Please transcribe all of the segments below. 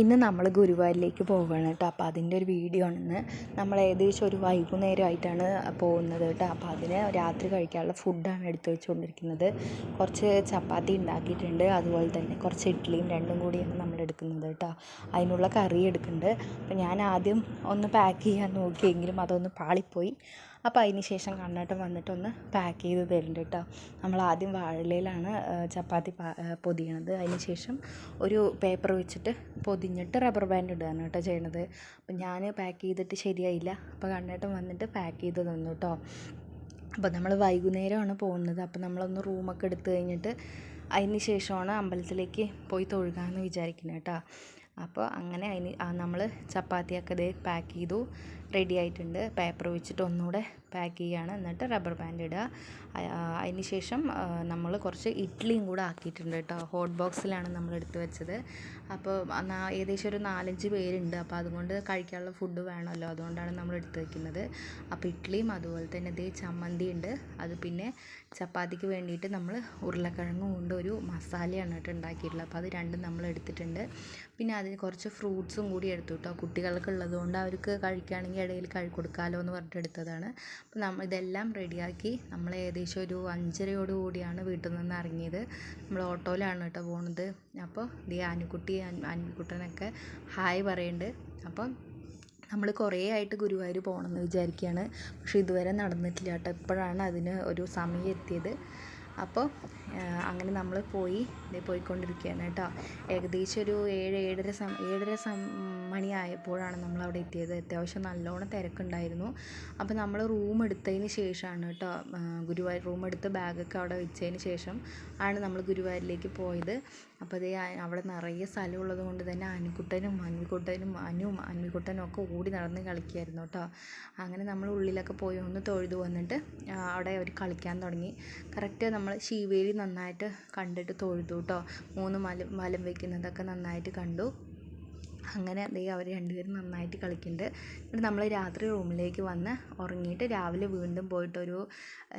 ഇന്ന് നമ്മൾ ഗുരുവായൂരിലേക്ക് പോവുകയാണ് കേട്ടോ. അപ്പോൾ അതിന്റെ ഒരു വീഡിയോ ആണ് നമ്മൾ ഏകദേശം ഒരു വൈകുന്നേരമായിട്ടാണ് പോകുന്നത് കേട്ടോ. അപ്പോൾ അതിന് രാത്രി കഴിക്കാനുള്ള ഫുഡാണ് എടുത്തു വെച്ചുകൊണ്ടിരിക്കുന്നത് കുറച്ച് ചപ്പാത്തി ഉണ്ടാക്കിയിട്ടുണ്ട് അതുപോലെ തന്നെ കുറച്ച് ഇഡ്ഡലിയും രണ്ടും കൂടിയാണ് നമ്മൾ എടുക്കുന്നത് കേട്ടോ. അതിനുള്ള കറി എടുക്കുന്നുണ്ട്. അപ്പോൾ ഞാൻ ആദ്യം ഒന്ന് പാക്ക് ചെയ്യാൻ നോക്കിയെങ്കിലും അതൊന്ന് പാളിപ്പോയി. അപ്പോൾ അതിന് ശേഷം കണ്ണേട്ടൻ വന്നിട്ടൊന്ന് പാക്ക് ചെയ്ത് തരുന്നുണ്ട് കേട്ടോ നമ്മൾ ആദ്യം വാഴയിലയിലാണ് ചപ്പാത്തി പൊതിയണത്. അതിന് ശേഷം ഒരു പേപ്പർ വെച്ചിട്ട് പൊതിഞ്ഞിട്ട് റബ്ബർ ബാൻഡ് ഇടുകയാണ് കേട്ടോ ചെയ്യണത്. അപ്പം ഞാൻ പാക്ക് ചെയ്തിട്ട് ശരിയായില്ല. അപ്പോൾ കണ്ണേട്ടൻ വന്നിട്ട് പാക്ക് ചെയ്ത് തന്നു കേട്ടോ അപ്പോൾ നമ്മൾ വൈകുന്നേരമാണ് പോകുന്നത്. അപ്പോൾ നമ്മളൊന്ന് റൂമൊക്കെ എടുത്തു കഴിഞ്ഞിട്ട് അതിന് ശേഷമാണ് അമ്പലത്തിലേക്ക് പോയി തൊഴുകാമെന്ന് വിചാരിക്കുന്നത് കേട്ടോ അപ്പോൾ അങ്ങനെ അതിന് നമ്മൾ ചപ്പാത്തിയൊക്കെ ഇതേ പാക്ക് ചെയ്തു. റെഡി ആയിട്ടുണ്ട്. പേപ്പർ വെച്ചിട്ട് ഒന്നുകൂടെ പാക്ക് ചെയ്യുകയാണ് എന്നിട്ട് റബ്ബർ ബാൻഡ് ഇടുക. അതിന് ശേഷം നമ്മൾ കുറച്ച് ഇഡ്ഡലിയും കൂടെ ആക്കിയിട്ടുണ്ട് കേട്ടോ. ഹോട്ട് ബോക്സിലാണ് നമ്മൾ എടുത്ത് വെച്ചത്. അപ്പോൾ ഏകദേശം ഒരു നാലഞ്ച് പേരുണ്ട്. അപ്പോൾ അതുകൊണ്ട് കഴിക്കാനുള്ള ഫുഡ് വേണമല്ലോ. അതുകൊണ്ടാണ് നമ്മൾ എടുത്ത് വെക്കുന്നത്. അപ്പോൾ ഇഡ്ഡലിയും അതുപോലെ തന്നെ ഇതേ ചമ്മന്തി ഉണ്ട് അത് പിന്നെ ചപ്പാത്തിക്ക് വേണ്ടിയിട്ട് നമ്മൾ ഉരുളക്കിഴങ്ങ് കൊണ്ട് ഒരു മസാലയാണ് കേട്ടോ ഉണ്ടാക്കിയിട്ടുള്ളത്. അപ്പോൾ അത് രണ്ടും നമ്മൾ എടുത്തിട്ടുണ്ട്. പിന്നെ അതിന് കുറച്ച് ഫ്രൂട്ട്സും കൂടി എടുത്തു കേട്ടോ. കുട്ടികൾക്ക് ഉള്ളതുകൊണ്ട് അവർക്ക് കഴിക്കുകയാണെങ്കിൽ ഇടയിൽ കഴി കൊടുക്കാമല്ലോ എന്ന് പറഞ്ഞിട്ട് എടുത്തതാണ്. അപ്പോൾ നമ്മൾ ഇതെല്ലാം റെഡിയാക്കി നമ്മൾ ഏകദേശം ഒരു അഞ്ചരയോട് കൂടിയാണ് വീട്ടിൽ നിന്ന് ഇറങ്ങിയത്. നമ്മൾ ഓട്ടോയിലാണ് കേട്ടോ പോണത്. അപ്പോൾ ദേ ആനുക്കുട്ടി ആനുക്കുട്ടനൊക്കെ ഹായ് പറയുന്നുണ്ട് അപ്പം നമ്മൾ കുറേ ആയിട്ട് ഗുരുവായൂർ പോകണമെന്ന് വിചാരിക്കുകയാണ് പക്ഷേ ഇതുവരെ നടന്നിട്ടില്ല കേട്ടോ. ഇപ്പോഴാണ് അതിന് ഒരു സമയം എത്തിയത്. അപ്പോൾ അങ്ങനെ നമ്മൾ പോയി ദേ പോയിക്കൊണ്ടിരിക്കുകയാണ് കേട്ടോ. ഏകദേശം ഒരു ഏഴ് ഏഴര സം ഏഴര സം മണിയായപ്പോഴാണ് നമ്മൾ അവിടെ എത്തിയത്. അത്യാവശ്യം നല്ലോണം തിരക്കുണ്ടായിരുന്നു. അപ്പോൾ നമ്മൾ റൂം എടുത്തതിന് ശേഷമാണ് കേട്ടോ ഗുരുവായൂർ റൂം എടുത്ത് ബാഗൊക്കെ അവിടെ വെച്ചതിന് ശേഷം ആണ് നമ്മൾ ഗുരുവായൂരിലേക്ക് പോയത്. അപ്പോൾ അതേ അവിടെ നിറയെ സ്ഥലമുള്ളത് കൊണ്ട് തന്നെ അനുക്കുട്ടനും അനിക്കുട്ടനും അനുവും അനിക്കുട്ടനും ഒക്കെ ഓടി നടന്ന് കളിക്കുമായിരുന്നു കേട്ടോ. അങ്ങനെ നമ്മൾ ഉള്ളിലൊക്കെ പോയി ഒന്ന് തൊഴുതു വന്നിട്ട് അവിടെ അവർ കളിക്കാൻ തുടങ്ങി. കറക്റ്റ് നമ്മൾ ശീവേലി നന്നായിട്ട് കണ്ടിട്ട് തൊഴുതു കേട്ടോ. മൂന്ന് മലം വലം വയ്ക്കുന്നതൊക്കെ നന്നായിട്ട് കണ്ടു. അങ്ങനെ ദേ അവർ രണ്ടുപേരും നന്നായിട്ട് കളിക്കുന്നുണ്ട് എന്നിട്ട് നമ്മൾ രാത്രി റൂമിലേക്ക് വന്ന് ഉറങ്ങിയിട്ട് രാവിലെ വീണ്ടും പോയിട്ട് ഒരു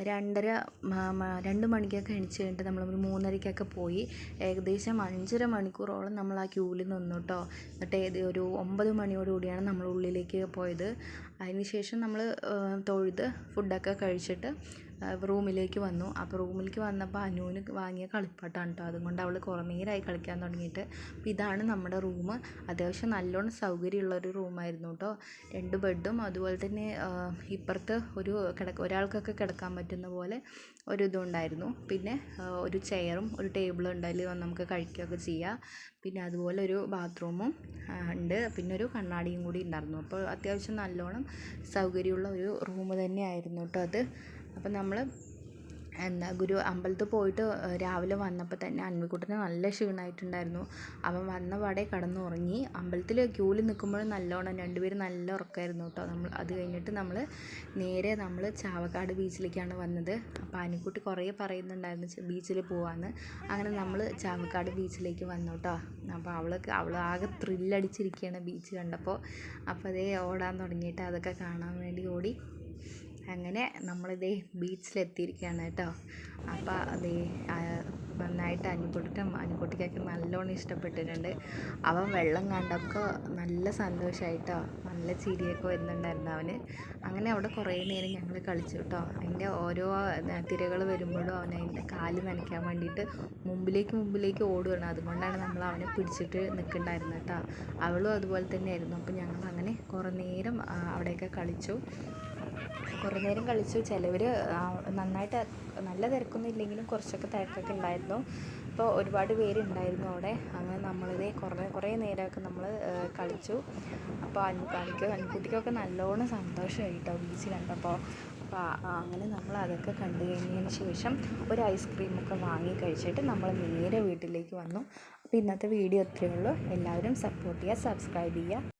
രണ്ടര രണ്ട് മണിക്കൊക്കെ എണീച്ച് കഴിഞ്ഞിട്ട് നമ്മൾ ഒരു മൂന്നരയ്ക്കൊക്കെ പോയി ഏകദേശം അഞ്ചര മണിക്കൂറോളം നമ്മൾ ആ ക്യൂവിൽ നിന്നു കേട്ടോ എന്നിട്ട് ഏത് ഒരു ഒമ്പത് മണിയോടുകൂടിയാണ് നമ്മൾ ഉള്ളിലേക്ക് പോയത്. അതിന് ശേഷം നമ്മൾ തൊഴുത് ഫുഡൊക്കെ കഴിച്ചിട്ട് റൂമിലേക്ക് വന്നു. അപ്പോൾ റൂമിലേക്ക് വന്നപ്പോൾ അനുവിന് വാങ്ങിയ കളിപ്പാട്ടമാണ് കേട്ടോ അതുകൊണ്ട് അവൾ കുറേ കളിക്കാൻ തുടങ്ങിയിട്ട്. അപ്പോൾ ഇതാണ് നമ്മുടെ റൂം. അത്യാവശ്യം നല്ലോണം സൗകര്യമുള്ളൊരു റൂമായിരുന്നു കേട്ടോ രണ്ട് ബെഡും അതുപോലെ തന്നെ ഇപ്പുറത്ത് ഒരു കിടക്ക ഒരാൾക്കൊക്കെ കിടക്കാൻ പറ്റുന്ന പോലെ ഒരു ഇതുണ്ടായിരുന്നു പിന്നെ ഒരു ചെയറും ഒരു ടേബിളും ഉണ്ട്. അതിൽ നമുക്ക് കഴിക്കുകയൊക്കെ ചെയ്യാം. പിന്നെ അതുപോലെ ഒരു ബാത്റൂമും ഉണ്ട്. പിന്നെ ഒരു കണ്ണാടിയും കൂടി ഉണ്ടായിരുന്നു. അപ്പോൾ അത്യാവശ്യം നല്ലോണം സൗകര്യമുള്ള ഒരു റൂം തന്നെയായിരുന്നു കേട്ടോ അത്. അപ്പം നമ്മൾ എന്താ ഗുരു അമ്പലത്തിൽ പോയിട്ട് രാവിലെ വന്നപ്പോൾ തന്നെ അൻവിക്കുട്ടന് നല്ല ക്ഷീണമായിട്ടുണ്ടായിരുന്നു അവൻ വന്ന പാടെ കിടന്നുറങ്ങി. അമ്പലത്തിൽ ക്യൂവിൽ നിൽക്കുമ്പോഴും നല്ലോണം രണ്ടുപേരും നല്ല ഉറക്കമായിരുന്നു കേട്ടോ നമ്മൾ അത് കഴിഞ്ഞിട്ട് നമ്മൾ നേരെ നമ്മൾ ചാവക്കാട് ബീച്ചിലേക്കാണ് വന്നത്. അപ്പോൾ അനിക്കുട്ടി കുറേ പറയുന്നുണ്ടായിരുന്നു ബീച്ചിൽ പോവാന്ന്. അങ്ങനെ നമ്മൾ ചാവക്കാട് ബീച്ചിലേക്ക് വന്നു കേട്ടോ അപ്പോൾ അവൾക്ക് അവൾ ആകെ ത്രില്ലടിച്ചിരിക്കുകയാണ് ബീച്ച് കണ്ടപ്പോൾ അപ്പോൾ അതേ ഓടാൻ തുടങ്ങിയിട്ട് അതൊക്കെ കാണാൻ വേണ്ടി ഓടി. അങ്ങനെ നമ്മളിതേ ബീച്ചിലെത്തിയിരിക്കുകയാണ് കേട്ടോ. അപ്പോൾ അതേ നന്നായിട്ട് അനുകൂട്ടിട്ടും അനുകൂട്ടിക്കൊക്കെ നല്ലോണം ഇഷ്ടപ്പെട്ടിട്ടുണ്ട്. അവൻ വെള്ളം കണ്ടപ്പോൾ നല്ല സന്തോഷമായിട്ടോ നല്ല ചിരിയൊക്കെ വരുന്നുണ്ടായിരുന്നു അവന്. അങ്ങനെ അവിടെ കുറേ നേരം ഞങ്ങൾ കളിച്ചു കേട്ടോ. അതിന്റെ ഓരോ തിരകൾ വരുമ്പോഴും അവൻ അതിന്റെ കാൽ നനയ്ക്കാൻ വേണ്ടിയിട്ട് മുമ്പിലേക്ക് മുമ്പിലേക്ക് ഓടുകയാണ് അതുകൊണ്ടാണ് നമ്മൾ അവനെ പിടിച്ചിട്ട് നിൽക്കണ്ടായിരുന്നത് കേട്ടോ. അവളും അതുപോലെ തന്നെയായിരുന്നു. അപ്പോൾ ഞങ്ങൾ അങ്ങനെ കുറേ നേരം അവിടെയൊക്കെ കളിച്ചു. കുറേ നേരം കളിച്ചു. ചിലവർ നന്നായിട്ട് നല്ല തിരക്കൊന്നും ഇല്ലെങ്കിലും കുറച്ചൊക്കെ തിരക്കൊക്കെ ഉണ്ടായിരുന്നു. അപ്പോൾ ഒരുപാട് പേരുണ്ടായിരുന്നു അവിടെ. അങ്ങനെ നമ്മളിതേ കുറേ കുറേ നേരമൊക്കെ നമ്മൾ കളിച്ചു. അപ്പോൾ അനുപാലിക്ക് അനുക്കുട്ടിക്കൊക്കെ നല്ലോണം സന്തോഷമായി കേട്ടോ ബീച്ച് കണ്ടപ്പോൾ. അപ്പോൾ അങ്ങനെ നമ്മൾ അതൊക്കെ കണ്ടു കഴിഞ്ഞതിന് ശേഷം ഒരു ഐസ്ക്രീമൊക്കെ വാങ്ങി കഴിച്ചിട്ട് നമ്മൾ നേരെ വീട്ടിലേക്ക് വന്നു. അപ്പോൾ ഇന്നത്തെ വീഡിയോ അത്രയേ ഉള്ളൂ. എല്ലാവരും സപ്പോർട്ട് ചെയ്യുക സബ്സ്ക്രൈബ് ചെയ്യുക.